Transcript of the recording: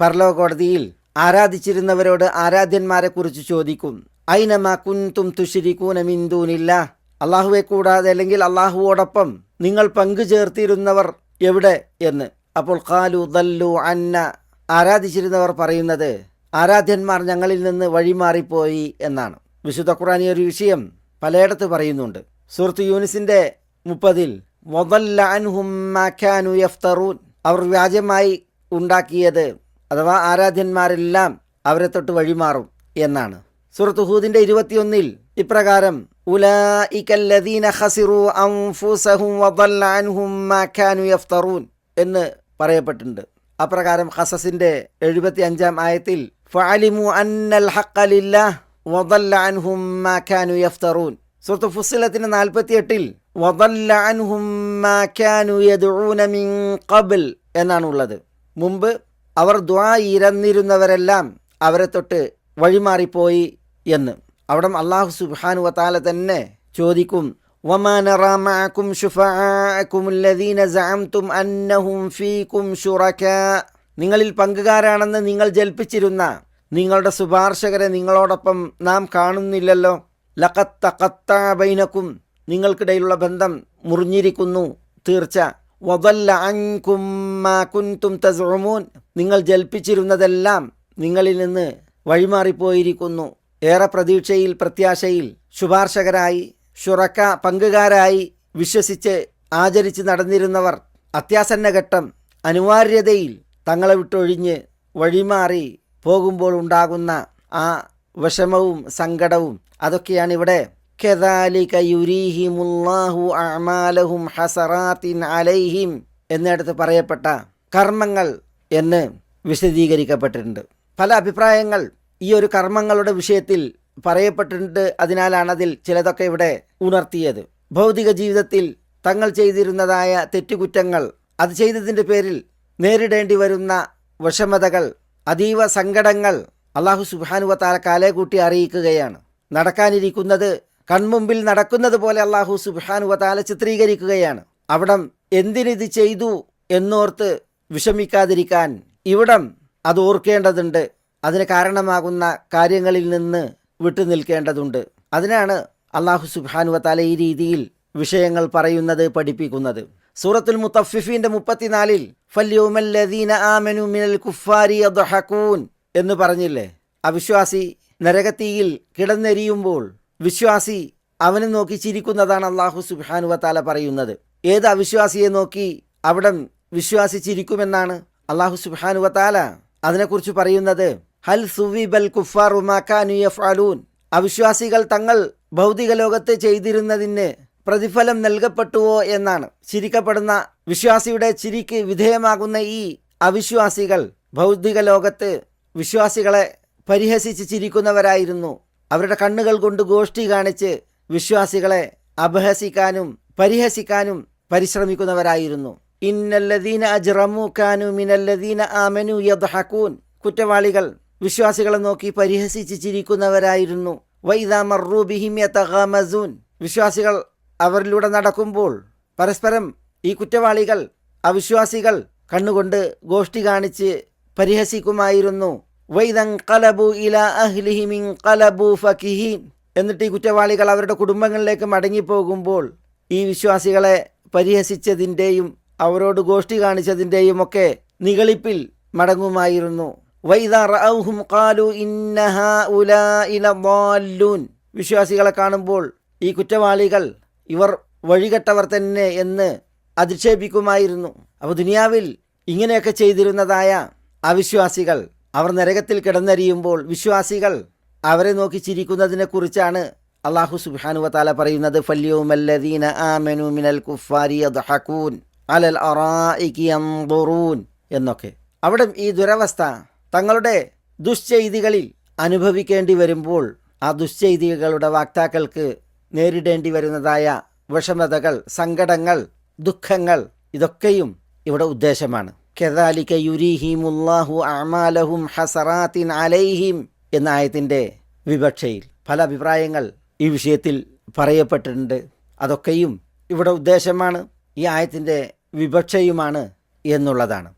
പരലോകോടതിയിൽ ആരാധിച്ചിരുന്നവരോട് ആരാധ്യന്മാരെ കുറിച്ച് ചോദിക്കും ഐനമ കുൻതും തുഷിരിക്കൂന മിന്ദൂനില്ല അള്ളാഹുവെ കൂടാതെ അല്ലെങ്കിൽ അള്ളാഹുവോടൊപ്പം നിങ്ങൾ പങ്കു ചേർത്തിരുന്നവർ എവിടെ എന്ന്. അപ്പോൾ കാലു ദല്ലു അന്ന. ആരാധിച്ചിരുന്നവർ പറയുന്നത് ആരാധ്യന്മാർ ഞങ്ങളിൽ നിന്ന് വഴിമാറിപ്പോയി എന്നാണ്. വിശുദ്ധ ഖുറാനി ഒരു വിഷയം പലയിടത്ത് പറയുന്നുണ്ട്. സുഹൃത്ത് യൂനിസിന്റെ മുപ്പതിൽ അവർ വ്യാജമായി ഉണ്ടാക്കിയത് അഥവാ ആരാധ്യന്മാരെല്ലാം അവരെ തൊട്ട് വഴിമാറും എന്നാണ്. സുഹൃത്ത് ഹൂദിന്റെ ഇരുപത്തിയൊന്നിൽ ഇപ്രകാരം എന്ന് പറയപ്പെട്ടിട്ടുണ്ട്. അപ്രകാരം ഖസസിന്റെ എഴുപത്തി അഞ്ചാം ആയത്തിൽ ഫഅലിമു അന്നൽ യഫ്തറൂൻ സൂറത്ത് ഫുസ്സിലത്തിന്റെ നാൽപ്പത്തി എട്ടിൽ എന്നാണ് ഉള്ളത് മുമ്പ് അവർ ദ്വാ ഇരന്നിരുന്നവരെല്ലാം അവരെ തൊട്ട് വഴിമാറിപ്പോയി എന്ന് അവിടെ അള്ളാഹു സുബ്ഹാനു വതാല തന്നെ ചോദിക്കും وما نرى معكم شفعاءكم الذين زعمتم أنهم فيكم شركاء നിങ്ങളിൽ പങ്കുകാരാണെന്ന് നിങ്ങൾ ജൽപ്പിച്ചിരുന്ന നിങ്ങളുടെ ശുപാർശകരെ നിങ്ങളോടൊപ്പം നാം കാണുന്നില്ലല്ലോ ലക്കത്തക്കത്താബൈനക്കും നിങ്ങൾക്കിടയിലുള്ള ബന്ധം മുറിഞ്ഞിരിക്കുന്നു തീർച്ച വദല്ല അൻകും മാ കുൻതും തസ്ഉമൂൻ നിങ്ങൾ ജൽപ്പിച്ചിരുന്നതെല്ലാം നിങ്ങളിൽ നിന്ന് വഴിമാറിപ്പോയിരിക്കുന്നു. ഏറെ പ്രതീക്ഷയിൽ പ്രത്യാശയിൽ ശുപാർശകരായി ഷുറക്ക പങ്കുകാരായി വിശ്വസിച്ച് ആചരിച്ച് നടന്നിരുന്നവർ അത്യാസന്ന ഘട്ടം അനിവാര്യതയിൽ തങ്ങളെ വിട്ടൊഴിഞ്ഞ് വഴിമാറി പോകുമ്പോൾ ഉണ്ടാകുന്ന ആ വിഷമവും സങ്കടവും അതൊക്കെയാണ് ഇവിടെ. കെദാലിക യുരീഹിമുല്ലാഹു അമാലഹും അലൈഹിം എന്നിടത്ത് പറയപ്പെട്ട കർമ്മങ്ങൾ എന്ന് വിശദീകരിക്കപ്പെട്ടിട്ടുണ്ട്. പല അഭിപ്രായങ്ങൾ ഈ ഒരു കർമ്മങ്ങളുടെ വിഷയത്തിൽ പറയപ്പെട്ടിട്ടുണ്ട്. അതിനാലാണ് അതിൽ ചിലതൊക്കെ ഇവിടെ ഉണർത്തിയത്. ഭൗതിക ജീവിതത്തിൽ തങ്ങൾ ചെയ്തിരുന്നതായ തെറ്റുകുറ്റങ്ങൾ അത് ചെയ്തതിന്റെ പേരിൽ നേരിടേണ്ടി വരുന്ന വിഷമതകൾ അതീവ സങ്കടങ്ങൾ അള്ളാഹു സുബാനുവത്താല കാലെ കൂട്ടി അറിയിക്കുകയാണ്. നടക്കാനിരിക്കുന്നത് കൺമുമ്പിൽ നടക്കുന്നത് പോലെ അള്ളാഹു സുബാനുവത്താല ചിത്രീകരിക്കുകയാണ്. അവിടം എന്തിനിത് ചെയ്തു എന്നോർത്ത് വിഷമിക്കാതിരിക്കാൻ ഇവിടം അത് ഓർക്കേണ്ടതുണ്ട്. അതിന് കാരണമാകുന്ന കാര്യങ്ങളിൽ നിന്ന് വിട്ടു നിൽക്കേണ്ടതുണ്ട്. അതിനാണ് അള്ളാഹു സുബാനുവത്താല ഈ രീതിയിൽ വിഷയങ്ങൾ പറയുന്നത് പഠിപ്പിക്കുന്നത്. സൂറത്തുൽ മുത്തഫിഫിന്റെ മുപ്പത്തിനാലിൽ എന്ന് പറഞ്ഞില്ലേ? അവിശ്വാസി നരകത്തിയിൽ കിടന്നെരിയുമ്പോൾ വിശ്വാസി അവനെ നോക്കി ചിരിക്കുന്നതാണ് അള്ളാഹു സുബാനുവത്താല പറയുന്നത്. ഏത് അവിശ്വാസിയെ നോക്കി അവിടം വിശ്വാസി ചിരിക്കുമെന്നാണ് അള്ളാഹു സുബാനുവത്താല അതിനെക്കുറിച്ച് പറയുന്നത്. ഹൽ സുവിബൽ കുഫാർ യഫ്അലൂൻ. അവിശ്വാസികൾ തങ്ങൾ ഭൗതിക ലോകത്ത് ചെയ്തിരുന്നതിന് പ്രതിഫലം നൽകപ്പെട്ടുവോ എന്നാണ്. ചിരിക്കപ്പെടുന്ന വിശ്വാസിയുടെ ചിരിക്ക് വിധേയമാകുന്ന ഈ അവിശ്വാസികൾ ഭൗതിക ലോകത്ത് വിശ്വാസികളെ പരിഹസിച്ച് ചിരിക്കുന്നവരായിരുന്നു. അവരുടെ കണ്ണുകൾ കൊണ്ട് ഗോഷ്ഠി കാണിച്ച് വിശ്വാസികളെ അപഹസിക്കാനും പരിഹസിക്കാനും പരിശ്രമിക്കുന്നവരായിരുന്നു. ഇന്നല്ലദീന അജ്റമു കാനു മിനല്ലദീന ആമനു യദ്ഹഖൂൻ കുറ്റവാളികൾ വിശ്വാസികളെ നോക്കി പരിഹസിച്ച് ചിരിക്കുന്നവരായിരുന്നു വൈദാ മർറൂ ബിഹിം യതഗാമസൂൻ. വിശ്വാസികൾ അവരിലൂടെ നടക്കുമ്പോൾ പരസ്പരം ഈ കുറ്റവാളികൾ അവിശ്വാസികൾ കണ്ണുകൊണ്ട് ഗോഷ്ഠി കാണിച്ച് പരിഹസിക്കുമായിരുന്നു. വൈദൻ കലബു ഇല അഹ്ലിഹിമിൻ കലബു ഫക്കിഹീൻ എന്നിട്ട് ഈ കുറ്റവാളികൾ അവരുടെ കുടുംബങ്ങളിലേക്ക് മടങ്ങിപ്പോകുമ്പോൾ ഈ വിശ്വാസികളെ പരിഹസിച്ചതിന്റെയും അവരോട് ഗോഷ്ടി കാണിച്ചതിന്റെയും ഒക്കെ നികളിപ്പിൽ മടങ്ങുമായിരുന്നു വിശ്വാസികളെ കാണുമ്പോൾ ഈ കുറ്റവാളികൾ ഇവർ വഴികെട്ടവർ തന്നെ എന്ന് അധിക്ഷേപിക്കുമായിരുന്നു. അപ്പോൾ ദുനിയാവിൽ ഇങ്ങനെയൊക്കെ ചെയ്തിരുന്നതായ അവിശ്വാസികൾ അവർ നരകത്തിൽ കിടന്നരിയുമ്പോൾ വിശ്വാസികൾ അവരെ നോക്കി ചിരിക്കുന്നതിനെ കുറിച്ചാണ് അള്ളാഹു സുബാനുവത്താല പറയുന്നത്. ഫല്യോമല്ലദീന ആമനു മിനൽ കുഫാരി യദ്ഹഖൂൻ. അലൽ അറാഇറൂൻ എന്നൊക്കെ. അവിടെ ഈ ദുരവസ്ഥ തങ്ങളുടെ ദുശ്ചെയ്തികളിൽ അനുഭവിക്കേണ്ടി വരുമ്പോൾ ആ ദുശ്ചെയ്തികളുടെ വാക്താക്കൾക്ക് നേരിടേണ്ടി വരുന്നതായ വിഷമതകൾ സങ്കടങ്ങൾ ദുഃഖങ്ങൾ ഇതൊക്കെയും ഇവിടെ ഉദ്ദേശമാണ്. കെദാലിക യുരീഹിമുല്ലാഹു അമാലഹും ഹസറാത്തിൻ അലൈഹിം എന്ന ആയത്തിന്റെ വിവക്ഷയിൽ പല അഭിപ്രായങ്ങൾ ഈ വിഷയത്തിൽ പറയപ്പെട്ടിട്ടുണ്ട്. അതൊക്കെയും ഇവിടെ ഉദ്ദേശമാണ്. ഈ ആയത്തിന്റെ വിവക്ഷയുമാണ് എന്നുള്ളതാണ്.